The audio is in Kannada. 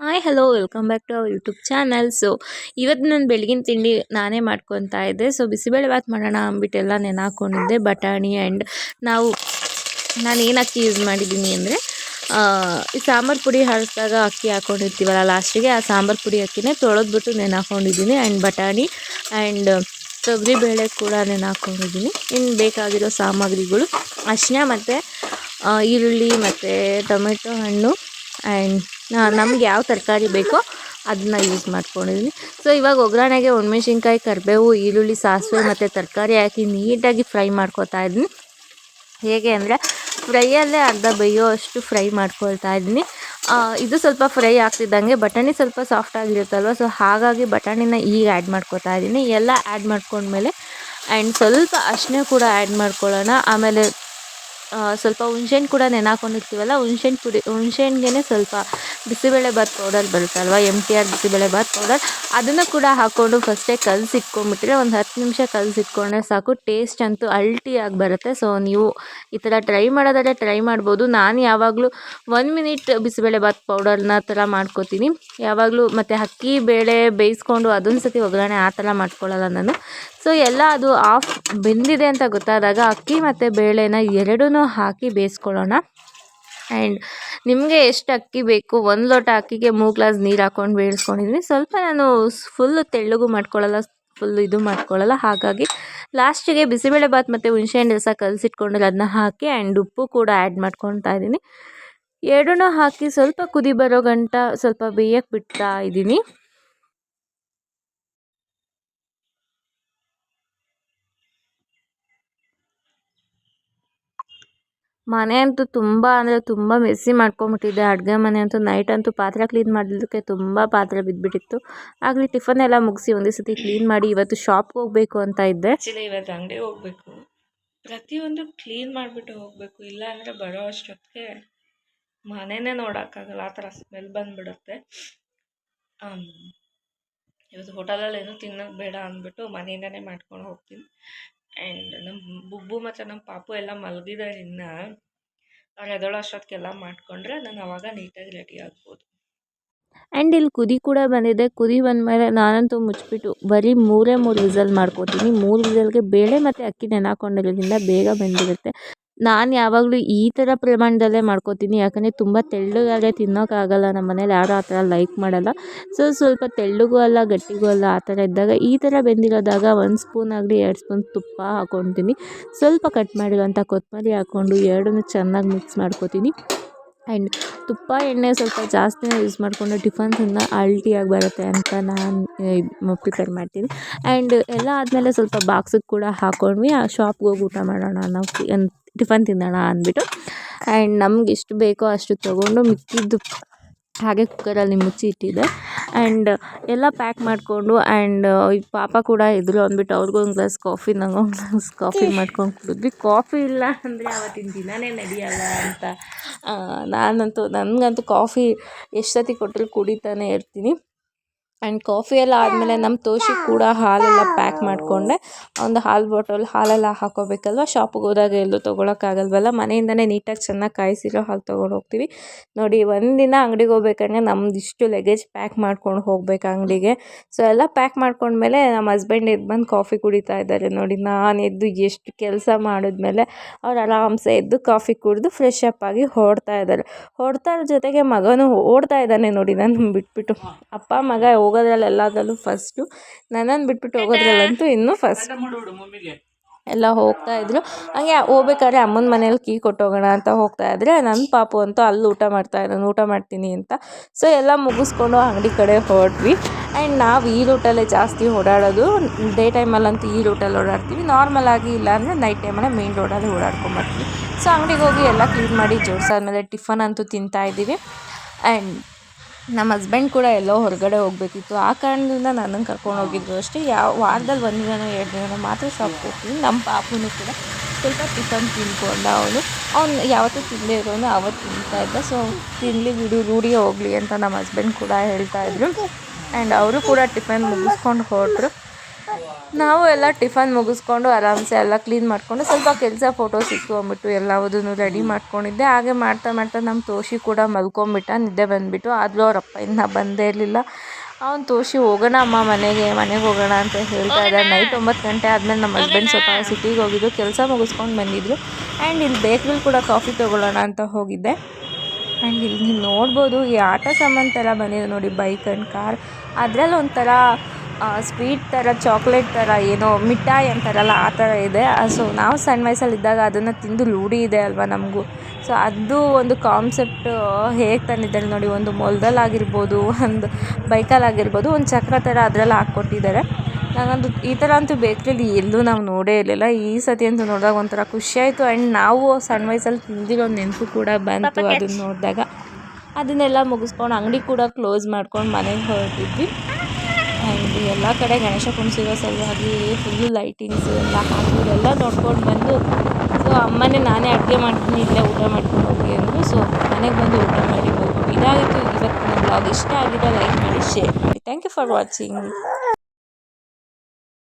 Hi hello welcome back to our YouTube channel so ಇವತ್ತು ನಾನು ಬೆಳಗಿನ ತಿಂಡಿ ನಾನೇ ಮಾಡ್ಕೊತಾ ಇದ್ದೆ. ಸೊ ಬಿಸಿಬೇಳೆ ಭಾತ್ ಮಾಡೋಣ ಅಂದ್ಬಿಟ್ಟೆಲ್ಲ ನೆನೆ ಹಾಕ್ಕೊಂಡಿದ್ದೆ ಬಟಾಣಿ ಆ್ಯಂಡ್ ನಾವು ನಾನು ಏನು ಅಕ್ಕಿ ಯೂಸ್ ಮಾಡಿದ್ದೀನಿ ಅಂದರೆ ಈ ಸಾಂಬಾರು ಪುಡಿ ಹಾರಿಸಿದಾಗ ಅಕ್ಕಿ ಹಾಕ್ಕೊಂಡಿರ್ತೀವಲ್ಲ ಲಾಸ್ಟಿಗೆ, ಆ ಸಾಂಬಾರು ಪುಡಿ ಅಕ್ಕಿನೇ ತೊಳೆದ್ಬಿಟ್ಟು ನೆನೆ ಹಾಕೊಂಡಿದ್ದೀನಿ ಆ್ಯಂಡ್ ಬಟಾಣಿ ಆ್ಯಂಡ್ ತೊಗರಿಬೇಳೆ ಕೂಡ ನೆನೆ ಹಾಕೊಂಡಿದ್ದೀನಿ ಇನ್ನು ಬೇಕಾಗಿರೋ ಸಾಮಗ್ರಿಗಳು ಅರಿಶಿನ ಮತ್ತು ಈರುಳ್ಳಿ ಮತ್ತು ಟೊಮೆಟೊ ಹಣ್ಣು ಆ್ಯಂಡ್ ನಮ್ಗೆ ಯಾವ ತರಕಾರಿ ಬೇಕೋ ಅದನ್ನ ಯೂಸ್ ಮಾಡ್ಕೊಂಡಿದ್ದೀನಿ ಸೊ ಇವಾಗ ಒಗ್ಗರಣೆಗೆ ಒಣಮೆಣ್ಸಿನ್ಕಾಯಿ, ಕರಿಬೇವು, ಈರುಳ್ಳಿ, ಸಾಸಿವೆ ಮತ್ತು ತರಕಾರಿ ಹಾಕಿ ನೀಟಾಗಿ ಫ್ರೈ ಮಾಡ್ಕೊತಾ ಇದ್ದೀನಿ. ಹೇಗೆ ಅಂದರೆ ಫ್ರೈಯಲ್ಲೇ ಅರ್ಧ ಬೇಯೋ ಅಷ್ಟು ಫ್ರೈ ಮಾಡ್ಕೊಳ್ತಾ ಇದ್ದೀನಿ. ಇದು ಸ್ವಲ್ಪ ಫ್ರೈ ಆಗ್ತಿದ್ದಂಗೆ ಬಟಾಣಿ ಸ್ವಲ್ಪ ಸಾಫ್ಟ್ ಆಗಿರುತ್ತಲ್ವ? ಸೊ ಹಾಗಾಗಿ ಬಟಾಣಿನ ಈಗ ಆ್ಯಡ್ ಮಾಡ್ಕೊತಾ ಇದ್ದೀನಿ. ಎಲ್ಲ ಆ್ಯಡ್ ಮಾಡ್ಕೊಂಡ್ಮೇಲೆ ಆ್ಯಂಡ್ ಸ್ವಲ್ಪ ಅಷ್ಟನ್ನೇ ಕೂಡ ಆ್ಯಡ್ ಮಾಡ್ಕೊಳ್ಳೋಣ. ಆಮೇಲೆ ಸ್ವಲ್ಪ ಹುಣ್ಸೆಹಣ್ಣು ಕೂಡ ನೆನೆ ಹಾಕ್ಕೊಂಡಿರ್ತೀವಲ್ಲ ಹುಣ್ಸೆಹಣ್ಣು ಪುಡಿ ಹುಣ್ಸೆಹಣ್ಣಿಗೆ ಸ್ವಲ್ಪ bisibele bath powder ಬರುತ್ತಲ್ವ? M T R bisibele bath powder ಅದನ್ನು ಕೂಡ ಹಾಕ್ಕೊಂಡು ಫಸ್ಟೇ ಕಲಸಿಟ್ಕೊಂಡ್ಬಿಟ್ರೆ ಒಂದು ಹತ್ತು ನಿಮಿಷ ಕಲಸಿಟ್ಕೊಂಡ್ರೆ ಸಾಕು. ಟೇಸ್ಟ್ ಅಂತೂ ಅಲ್ಟಿಯಾಗಿ ಬರುತ್ತೆ. ಸೊ ನೀವು ಈ ಥರ ಟ್ರೈ ಮಾಡೋದಾದ್ರೆ ಟ್ರೈ ಮಾಡ್ಬೋದು. ನಾನು ಯಾವಾಗಲೂ ಒನ್ ಮಿನಿಟ್ ಬಿಸಿಬೇಳೆ ಬಾತ್ ಪೌಡರ್ನ ಥರ ಮಾಡ್ಕೋತೀನಿ. ಯಾವಾಗಲೂ ಮತ್ತು ಅಕ್ಕಿ, ಬೇಳೆ ಬೇಯಿಸ್ಕೊಂಡು ಅದೊಂದು ಸತಿ ಒಗ್ಗರಣೆ ಆ ಥರ ಮಾಡ್ಕೊಳ್ಳಲ್ಲ ನಾನು. ಸೊ ಎಲ್ಲ ಅದು ಆಫ್ ಬೆಂದಿದೆ ಅಂತ ಗೊತ್ತಾದಾಗ ಅಕ್ಕಿ ಮತ್ತು ಬೇಳೆನ ಎರಡೂ ಹಾಕಿ ಬೇಯಿಸ್ಕೊಳ್ಳೋಣ. ಆ್ಯಂಡ್ ನಿಮಗೆ ಎಷ್ಟು ಅಕ್ಕಿ ಬೇಕು? ಒಂದು ಲೋಟ ಅಕ್ಕಿಗೆ ಮೂರು ಗ್ಲಾಸ್ ನೀರು ಹಾಕ್ಕೊಂಡು ಬೇಯಿಸ್ಕೊಂಡಿದ್ದೀನಿ ಸ್ವಲ್ಪ ನಾನು ಫುಲ್ಲು ತೆಳ್ಳಗೂ ಮಾಡ್ಕೊಳ್ಳಲ್ಲ ಫುಲ್ಲು ಇದು ಮಾಡ್ಕೊಳ್ಳಲ್ಲ. ಹಾಗಾಗಿ ಲಾಸ್ಟಿಗೆ ಬಿಸಿಬೇಳೆ ಭಾತ್ ಮತ್ತು ಹುಣಸೆಹಣ್ಣು ರಸ ಕಲಸಿಟ್ಕೊಂಡ್ರೆ ಅದನ್ನ ಹಾಕಿ ಆ್ಯಂಡ್ ಉಪ್ಪು ಕೂಡ ಆ್ಯಡ್ ಮಾಡ್ಕೊತಾ ಇದ್ದೀನಿ ಎರಡೂ ಹಾಕಿ ಸ್ವಲ್ಪ ಕುದಿ ಬರೋ ಗಂಟ ಸ್ವಲ್ಪ ಬೇಯಕ್ಕೆ ಬಿಡ್ತಾ ಇದ್ದೀನಿ ಮನೆ ಅಂತೂ ತುಂಬ ಅಂದರೆ ತುಂಬ ಮೆಸ್ಸಿ ಮಾಡ್ಕೊಂಬಿಟ್ಟಿದ್ದೆ. ಅಡುಗೆ ಮನೆ ಅಂತೂ ನೈಟ್ ಅಂತೂ ಪಾತ್ರೆ ಕ್ಲೀನ್ ಮಾಡಿದ್ದಕ್ಕೆ ತುಂಬ ಪಾತ್ರೆ ಬಿದ್ದುಬಿಟ್ಟಿತ್ತು ಆಗಲಿ ಟಿಫನ್ ಎಲ್ಲ ಮುಗಿಸಿ ಒಂದೇ ಸತಿ ಕ್ಲೀನ್ ಮಾಡಿ ಇವತ್ತು ಶಾಪ್ಗೆ ಹೋಗಬೇಕು ಅಂತ ಇದ್ದೆ. ಇವತ್ತು ಅಂಗಡಿಗೆ ಹೋಗಬೇಕು. ಪ್ರತಿಯೊಂದು ಕ್ಲೀನ್ ಮಾಡಿಬಿಟ್ಟು ಹೋಗಬೇಕು. ಇಲ್ಲ ಅಂದರೆ ಬರೋ ಅಷ್ಟೊತ್ತಿಗೆ ಮನೆಯೇ ನೋಡೋಕ್ಕಾಗಲ್ಲ. ಆ ಥರ ಸ್ಮೆಲ್ ಬಂದುಬಿಡುತ್ತೆ. ಇವತ್ತು ಹೋಟೆಲಲ್ಲಿ ಏನೂ ತಿನ್ನೋದು ಬೇಡ ಅಂದ್ಬಿಟ್ಟು ಮನೆಯಿಂದನೇ ಮಾಡ್ಕೊಂಡು ಹೋಗ್ತೀನಿ. ಆ್ಯಂಡ್ ನಮ್ಮ ಬುಬ್ಬು ಮತ್ತು ನಮ್ಮ ಪಾಪು ಎಲ್ಲ ಮಲಗಿದ್ದಾರೆ ಇನ್ನು ಅವ್ರು ಎದೊಳ ಅಷ್ಟೊತ್ತಿಗೆಲ್ಲ ಮಾಡಿಕೊಂಡ್ರೆ ನಾನು ಅವಾಗ ನೀಟಾಗಿ ರೆಡಿ ಆಗ್ಬೋದು. ಆ್ಯಂಡ್ ಇಲ್ಲಿ ಕುದಿ ಕೂಡ ಬಂದಿದೆ. ಕುದಿ ಬಂದಮೇಲೆ ನಾನಂತೂ ಮುಚ್ಚಿಬಿಟ್ಟು ಬರೀ ಮೂರೇ ಮೂರು ವಿಸಲ್ ಮಾಡ್ಕೋತೀನಿ. ಮೂರು ವಿಸಲ್ಗೆ ಬೇಳೆ ಮತ್ತು ಅಕ್ಕಿ ನೆನೆ ಹಾಕ್ಕೊಂಡಿರೋದ್ರಿಂದ ಬೇಗ ಬೆಂದಿರುತ್ತೆ. ನಾನು ಯಾವಾಗಲೂ ಈ ಥರ ಪ್ರಮಾಣದಲ್ಲೇ ಮಾಡ್ಕೋತೀನಿ. ಯಾಕಂದರೆ ತುಂಬ ತೆಳ್ಳಗಾದರೆ ತಿನ್ನೋಕ್ಕಾಗಲ್ಲ ನಮ್ಮ ಮನೇಲಿ ಯಾರೂ ಆ ಥರ ಲೈಕ್ ಮಾಡಲ್ಲ. ಸೊ ಸ್ವಲ್ಪ ತೆಳ್ಳಗೂ ಅಲ್ಲ, ಗಟ್ಟಿಗೂ ಅಲ್ಲ, ಆ ಥರ ಇದ್ದಾಗ ಈ ಥರ ಬೆಂದಿರೋದಾಗ ಒಂದು ಸ್ಪೂನ್ ಆಗಲಿ, ಎರಡು ಸ್ಪೂನ್ ತುಪ್ಪ ಹಾಕ್ಕೊತೀನಿ ಸ್ವಲ್ಪ ಕಟ್ ಮಾಡಿರೋಂಥ ಕೊತ್ತಂಬರಿ ಹಾಕ್ಕೊಂಡು ಎರಡನ್ನೂ ಚೆನ್ನಾಗಿ ಮಿಕ್ಸ್ ಮಾಡ್ಕೋತೀನಿ. ಆ್ಯಂಡ್ ತುಪ್ಪ ಎಣ್ಣೆ ಸ್ವಲ್ಪ ಜಾಸ್ತಿನೇ ಯೂಸ್ ಮಾಡಿಕೊಂಡು ಟಿಫನ್ಸನ್ನು ಅಲ್ಟಿಯಾಗಿ ಬರುತ್ತೆ ಅಂತ ನಾನು ಪ್ರಿಪೇರ್ ಮಾಡ್ತೀನಿ. ಆ್ಯಂಡ್ ಎಲ್ಲ ಆದಮೇಲೆ ಸ್ವಲ್ಪ ಬಾಕ್ಸಿಗೆ ಕೂಡ ಹಾಕೊಂಡ್ವಿ. ಆ ಶಾಪ್ಗೆ ಹೋಗಿ ಊಟ ಮಾಡೋಣ ನಾವು ಟಿಫನ್ ತಿನ್ನೋಣ ಅಂದ್ಬಿಟ್ಟು. ಆ್ಯಂಡ್ ನಮ್ಗೆ ಎಷ್ಟು ಬೇಕೋ ಅಷ್ಟು ತೊಗೊಂಡು ಮಿಕ್ಕಿದ್ದು ಹಾಗೆ ಕುಕ್ಕರಲ್ಲಿ ಮುಚ್ಚಿ ಇಟ್ಟಿದ್ದೆ. ಆ್ಯಂಡ್ ಎಲ್ಲ ಪ್ಯಾಕ್ ಮಾಡಿಕೊಂಡು ಆ್ಯಂಡ್ ಪಾಪ ಕೂಡ ಇದ್ದರು ಅಂದ್ಬಿಟ್ಟು ಅವ್ರಿಗೂ ಒಂದು ಗ್ಲಾಸ್ ಕಾಫಿ ನಂಗೆ ಒಂದು ಗ್ಲಾಸ್ ಕಾಫಿ ಮಾಡ್ಕೊಂಡು ಕುಡಿದ್ವಿ. ಕಾಫಿ ಇಲ್ಲ ಅಂದರೆ ಅವತ್ತಿನ ದಿನವೇ ನಡೆಯಲ್ಲ ಅಂತ. ನಾನಂತೂ, ನನಗಂತೂ ಕಾಫಿ ಎಷ್ಟು ಸತಿ ಕೊಟ್ಟರು ಕುಡಿತಾನೆ ಇರ್ತೀನಿ. ಆ್ಯಂಡ್ ಕಾಫಿ ಎಲ್ಲ ಆದಮೇಲೆ ನಮ್ಮ ತೋಷಿಗೆ ಕೂಡ ಹಾಲೆಲ್ಲ ಪ್ಯಾಕ್ ಮಾಡಿಕೊಂಡೆ. ಒಂದು ಹಾಲು ಬಾಟಲ್ ಹಾಲೆಲ್ಲ ಹಾಕೋಬೇಕಲ್ವ? ಶಾಪಿಗೆ ಹೋದಾಗ ಎಲ್ಲೂ ತೊಗೊಳಕ್ಕಾಗಲ್ವಲ್ಲ? ಮನೆಯಿಂದನೇ ನೀಟಾಗಿ ಚೆನ್ನಾಗಿ ಕಾಯಿಸಿರೋ ಹಾಲು ತೊಗೊಂಡು ಹೋಗ್ತೀವಿ. ನೋಡಿ ಒಂದಿನ ಅಂಗಡಿಗೆ ಹೋಗ್ಬೇಕಂದ್ರೆ ನಮ್ದು ಇಷ್ಟು ಲಗೇಜ್ ಪ್ಯಾಕ್ ಮಾಡ್ಕೊಂಡು ಹೋಗ್ಬೇಕು ಅಂಗಡಿಗೆ. ಸೊ ಎಲ್ಲ ಪ್ಯಾಕ್ ಮಾಡ್ಕೊಂಡ್ಮೇಲೆ ನಮ್ಮ ಹಸ್ಬೆಂಡ್ ಎದ್ದು ಬಂದು ಕಾಫಿ ಕುಡಿತಾ ಇದ್ದಾರೆ. ನೋಡಿ, ನಾನು ಎದ್ದು ಎಷ್ಟು ಕೆಲಸ ಮಾಡಿದ್ಮೇಲೆ ಅವ್ರು ಆರಾಮ್ಸೆ ಎದ್ದು ಕಾಫಿ ಕುಡಿದು ಫ್ರೆಶ್ ಅಪ್ ಆಗಿ ಹೊಡ್ತಾ ಇದ್ದಾರೆ. ಹೊರಡ್ತಾ ಜೊತೆಗೆ ಮಗನೂ ಓಡ್ತಾ ಇದ್ದಾನೆ ನೋಡಿ, ನಾನು ಬಿಟ್ಬಿಟ್ಟು. ಅಪ್ಪ, ಮಗ ಹೋಗೋದ್ರಲ್ಲಿ ಎಲ್ಲದರಲ್ಲೂ ಫಸ್ಟು ನನ್ನನ್ನು ಬಿಟ್ಬಿಟ್ಟು ಹೋಗೋದ್ರಲ್ಲಂತೂ ಇನ್ನೂ ಫಸ್ಟ್ ಎಲ್ಲ ಹೋಗ್ತಾ ಇದ್ರು. ಹಂಗೆ ಹೋಗ್ಬೇಕಾದ್ರೆ ಅಮ್ಮನ ಮನೇಲಿ ಕೀ ಕೊಟ್ಟೋಗೋಣ ಅಂತ ಹೋಗ್ತಾ ಇದ್ರೆ ನನ್ನ ಪಾಪು ಅಂತೂ ಅಲ್ಲಿ ಊಟ ಮಾಡ್ತಾ ಇದ್ದಾನೆ, ಊಟ ಮಾಡ್ತೀನಿ ಅಂತ. ಸೊ ಎಲ್ಲ ಮುಗಿಸ್ಕೊಂಡು ಅಂಗಡಿ ಕಡೆ ಹೊರಟ್ವಿ. ಆ್ಯಂಡ್ ನಾವು ಈ ರೂಟಲ್ಲೇ ಜಾಸ್ತಿ ಓಡಾಡೋದು. ಡೇ ಟೈಮಲ್ಲಂತೂ ಈ ರೂಟಲ್ಲಿ ಓಡಾಡ್ತೀವಿ. ನಾರ್ಮಲ್ ಆಗಿ ಇಲ್ಲ ಅಂದರೆ ನೈಟ್ ಟೈಮಲ್ಲೇ ಮೇನ್ ರೋಡಲ್ಲಿ ಓಡಾಡ್ಕೊಂಬರ್ತೀವಿ. ಸೊ ಅಂಗಡಿಗೆ ಹೋಗಿ ಎಲ್ಲ ಕ್ಲೀನ್ ಮಾಡಿ ಜೋಡಿಸಾದ್ಮೇಲೆ ಟಿಫನ್ ಅಂತೂ ತಿಂತಾಯಿದ್ದೀವಿ ಆ್ಯಂಡ್ ನಮ್ಮ ಹಸ್ಬೆಂಡ್ ಕೂಡ ಎಲ್ಲೋ ಹೊರಗಡೆ ಹೋಗಬೇಕಿತ್ತು. ಆ ಕಾರಣದಿಂದ ನನ್ನನ್ನು ಕರ್ಕೊಂಡು ಹೋಗಿದ್ರು ಅಷ್ಟೇ. ಯಾವ ವಾರದಲ್ಲಿ ಒಂದು ದಿನ, ಎರಡು ದಿನ ಮಾತ್ರ ಶಾಪ್ಗೆ ಹೋಗ್ತೀನಿ. ನಮ್ಮ ಪಾಪುನೂ ಕೂಡ ಸ್ವಲ್ಪ ಟಿಫನ್ ತಿಂದ್ಕೊಂಡ ಅವನು. ಅವ್ನು ಯಾವತ್ತೂ ತಿನ್ನದೇ ಇರೋನು, ಅವತ್ತು ತಿಂತಾ ಇದ್ದ. ಸೊ ತಿನ್ನಲಿ ಬಿಡು ರೂಢಿಗೆ ಹೋಗಲಿ ಅಂತ ನಮ್ಮ ಹಸ್ಬೆಂಡ್ ಕೂಡ ಹೇಳ್ತಾಯಿದ್ರು ಆ್ಯಂಡ್ ಅವರು ಕೂಡ ಟಿಫನ್ ಮುಗಿಸ್ಕೊಂಡು ಹೊರಟ್ರು ನಾವು ಎಲ್ಲ ಟಿಫನ್ ಮುಗಿಸ್ಕೊಂಡು ಆರಾಮ್ಸೆ ಎಲ್ಲ ಕ್ಲೀನ್ ಮಾಡಿಕೊಂಡು ಸ್ವಲ್ಪ ಕೆಲಸ ಫೋಟೋಸ್ ಇಟ್ಕೊಂಬಿಟ್ಟು ಎಲ್ಲವುದನ್ನು ರೆಡಿ ಮಾಡ್ಕೊಂಡಿದ್ದೆ. ಹಾಗೆ ಮಾಡ್ತಾ ಮಾಡ್ತಾ ನಮ್ಮ ತೋಷಿ ಕೂಡ ಮಲ್ಕೊಂಬಿಟ್ಟ. ನಿದ್ದೆ ಬಂದುಬಿಟ್ಟು ಆದರೂ ಅವ್ರ ಅಪ್ಪ ಇನ್ನೂ ಬಂದೇ ಇರಲಿಲ್ಲ. ಅವ್ನು ತೋಷಿ ಹೋಗೋಣ ಅಮ್ಮ ಮನೆಗೆ ಮನೆಗೆ ಹೋಗೋಣ ಅಂತ ಹೇಳ್ತಾ ಇದ್ದ ನೈಟ್ ಒಂಬತ್ತು ಗಂಟೆ ಆದಮೇಲೆ ನಮ್ಮ ಹಸ್ಬೆಂಡ್ ಸ್ವಲ್ಪ ಸಿಟಿಗೆ ಹೋಗಿದ್ದು ಕೆಲಸ ಮುಗಿಸ್ಕೊಂಡು ಬಂದಿದ್ರು. ಆ್ಯಂಡ್ ಇಲ್ಲಿ ಬೇಕ್ರಿಲಿ ಕೂಡ ಕಾಫಿ ತೊಗೊಳ್ಳೋಣ ಅಂತ ಹೋಗಿದ್ದೆ. ಆ್ಯಂಡ್ ಇಲ್ಲಿ ನೀವು ನೋಡ್ಬೋದು ಈ ಆಟ ಸಾಮಾನು ಥರ ಬಂದಿದೆ ನೋಡಿ ಬೈಕ್ ಆ್ಯಂಡ್ ಕಾರ್. ಅದರಲ್ಲಿ ಒಂಥರ ಸ್ವೀಟ್ ಥರ ಚಾಕ್ಲೇಟ್ ಥರ ಏನೋ ಮಿಠಾಯಿ ಅಂತಾರಲ್ಲ ಆ ಥರ ಇದೆ. ಸೊ ನಾವು ಸಣ್ಣ ವಯಸ್ಸಲ್ಲಿದ್ದಾಗ ಅದನ್ನು ತಿಂದು ರೂಢಿ ಇದೆ ಅಲ್ವಾ ನಮಗೂ. ಸೊ ಅದು ಒಂದು ಕಾನ್ಸೆಪ್ಟ್ ಹೇಗೆ ತಂದಿದ್ದಾರೆ ನೋಡಿ ಒಂದು ಮೊಲದಲ್ಲಾಗಿರ್ಬೋದು ಒಂದು ಬೈಕಲ್ಲಾಗಿರ್ಬೋದು ಒಂದು ಚಕ್ರ ಥರ ಅದರಲ್ಲಿ ಹಾಕ್ಕೊಟ್ಟಿದ್ದಾರೆ. ನಾನೊಂದು ಈ ಥರ ಅಂತೂ ಬೇಕ್ರಿಲಿ ಎಲ್ಲೂ ನಾವು ನೋಡೇ ಇರಲಿಲ್ಲ. ಈ ಸತಿ ಅಂತೂ ನೋಡಿದಾಗ ಒಂಥರ ಖುಷಿ ಆಯಿತು. ಆ್ಯಂಡ್ ನಾವು ಸಣ್ಣ ವಯಸ್ಸಲ್ಲಿ ತಿಂದಿರೋ ನೆನಪು ಕೂಡ ಬಂತು ಅದನ್ನು ನೋಡಿದಾಗ. ಅದನ್ನೆಲ್ಲ ಮುಗಿಸ್ಕೊಂಡು ಅಂಗಡಿ ಕೂಡ ಕ್ಲೋಸ್ ಮಾಡ್ಕೊಂಡು ಮನೆಗೆ ಹೊರಟಿದ್ವಿ. ಆ್ಯಂಡ್ ಎಲ್ಲ ಕಡೆ ಗಣೇಶ ಕುಣಿಸಿರೋ ಸಲುವಾಗಿ ಫುಲ್ಲು ಲೈಟಿಂಗ್ಸ್ ಎಲ್ಲ ಹಾಕಿ ಎಲ್ಲ ನೋಡ್ಕೊಂಡು ಬಂದು ಸೊ ಅಮ್ಮನೇ ನಾನೇ ಅಡುಗೆ ಮಾಡ್ತೀನಿ, ಇಲ್ಲೇ ಊಟ ಮಾಡ್ಕೊಂಡು ಹೋಗಿ ಅಂದರು. ಸೊ ಮನೆಗೆ ಬಂದು ಊಟ ಮಾಡಿ ಹೋಗ್ಬೋದು ಇದಾಗಿತ್ತು ಇವತ್ತಿನ ಬ್ಲಾಗ್ ಇಷ್ಟ ಆಗಿದೆ ಲೈಕ್ ಮಾಡಿ ಶೇರ್ ಮಾಡಿ. Thank you for watching